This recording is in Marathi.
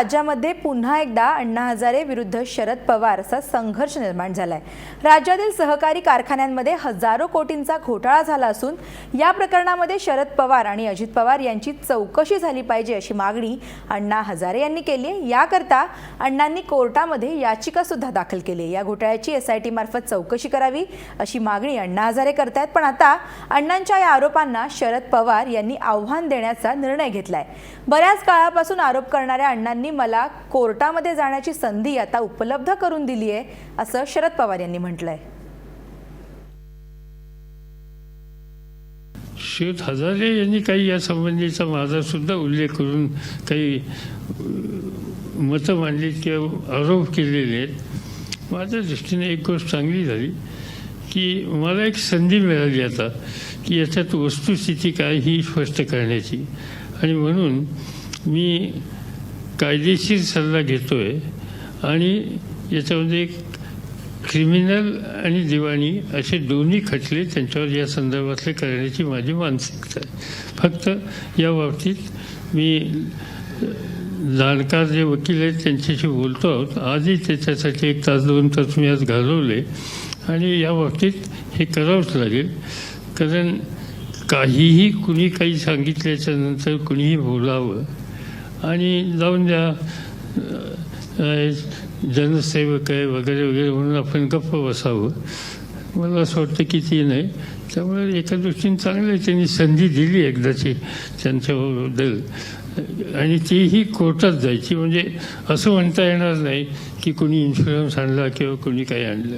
राज्यामध्ये पुन्हा एकदा अण्णा हजारे विरुद्ध शरद पवार असा संघर्ष निर्माण झालाय. राज्यातील सहकारी कारखान्यांमध्ये हजारो कोटींचा घोटाळा झाला असून या प्रकरणामध्ये शरद पवार आणि अजित पवार यांची चौकशी झाली पाहिजे अशी मागणी अण्णा हजारे यांनी केली आहे. याकरता अण्णांनी कोर्टामध्ये याचिका सुद्धा दाखल केली आहे. या घोटाळ्याची एस आय टी मार्फत चौकशी करावी अशी मागणी अण्णा हजारे करतायत. पण आता अण्णांच्या या आरोपांना शरद पवार यांनी आव्हान देण्याचा निर्णय घेतलाय. बऱ्याच काळापासून आरोप करणाऱ्या अण्णांनी मला कोर्टामध्ये जाण्याची संधी आता उपलब्ध करून दिली आहे असं शरद पवार यांनी म्हटलंय. श्रीयुत हजारे यांनी काही या संबंधीचा माझा सुद्धा उल्लेख करून काही मतं मांडली किंवा आरोप केलेले आहेत. माझ्या दृष्टीने एक गोष्ट चांगली झाली की मला एक संधी मिळाली आता की याच्यात वस्तुस्थिती काय ही स्पष्ट करण्याची. आणि म्हणून मी कायदेशीर सल्ला घेतो आहे आणि याच्यामध्ये एक क्रिमिनल आणि दिवाणी असे दोन्ही खटले त्यांच्यावर या संदर्भातले करण्याची माझी मानसिकता आहे. फक्त या बाबतीत मी जाणकार जे वकील आहेत त्यांच्याशी बोलतो आहोत. आजही त्याच्यासाठी एक तास दोन तास मी आज घालवले. आणि या बाबतीत हे करावंच लागेल. कारण काहीही कुणी काही सांगितल्याच्या नंतर कुणीही बोलावं आणि जाऊन द्या जनसेवक आहे वगैरे वगैरे म्हणून आपण गप्प बसावं. मला असं वाटतं की ती नाही. त्यामुळे एका दृष्टीने चांगलं आहे. त्यांनी संधी दिली एकदाची त्यांच्याबद्दल. आणि तीही कोर्टात जायची. म्हणजे असं म्हणता येणार नाही की कोणी इन्शुरन्स आणला किंवा कोणी काही आणलं.